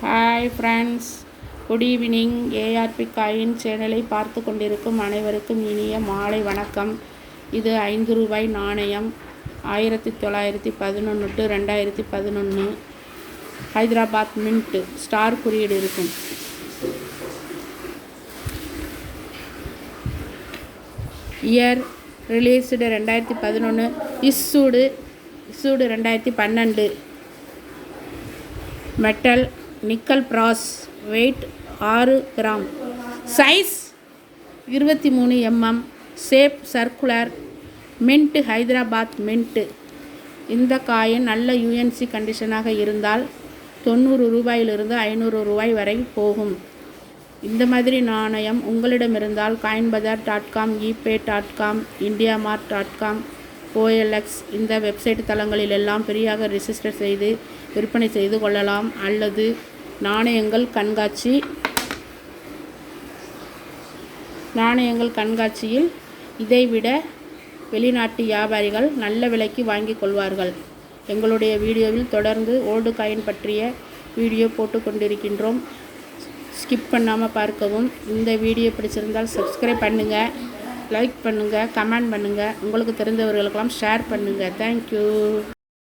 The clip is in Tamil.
Hi friends good evening ARP coin சேனலை பார்த்து கொண்டிருக்கும் அனைவருக்கும் இனிய மாலை வணக்கம். இது ஐந்து ரூபாய் நாணயம். ஆயிரத்தி தொள்ளாயிரத்தி பதினொன்று டு ரெண்டாயிரத்தி பதினொன்று ஹைதராபாத் மின்ட்டு ஸ்டார் குறியீடு இருக்கும். இயர் ரிலீஸ்டு ரெண்டாயிரத்தி பதினொன்று இஸ்ஸூடு இஸ்ஸூடு ரெண்டாயிரத்தி பன்னெண்டு. மெட்டல் நிக்கல் ப்ராஸ் வெயிட் ஆறு கிராம். சைஸ் இருபத்தி மூணு MM shape circular mint Hyderabad mint இந்த காயின் நல்ல யூஎன்சி கண்டிஷனாக இருந்தால் தொண்ணூறு ரூபாயிலிருந்து ஐநூறு ரூபாய் வரை போகும். இந்த மாதிரி நாணயம் உங்களிடம் இருந்தால் coin bazaar dot com eBay dot com IndiaMART dot com OLX இந்த வெப்சைட் தளங்களிலெல்லாம் ஃப்ரீயாக ரிஜிஸ்டர் செய்து விற்பனை செய்து கொள்ளலாம். அல்லது நாணயங்கள் கண்காட்சி நாணயங்கள் கண்காட்சியில் இதைவிட வெளிநாட்டு வியாபாரிகள் நல்ல விலைக்கு வாங்கிக் கொள்வார்கள். எங்களுடைய வீடியோவில் தொடர்ந்து ஓல்டு காயின் பற்றிய வீடியோ போட்டு கொண்டிருக்கின்றோம். ஸ்கிப் பண்ணாமல் பார்க்கவும். இந்த வீடியோ பிடிச்சிருந்தால் சப்ஸ்கிரைப் பண்ணுங்கள் லைக் பண்ணுங்கள் கமெண்ட் பண்ணுங்கள் உங்களுக்கு தெரிந்தவர்களுக்கெல்லாம் ஷேர் பண்ணுங்கள் தேங்க்யூ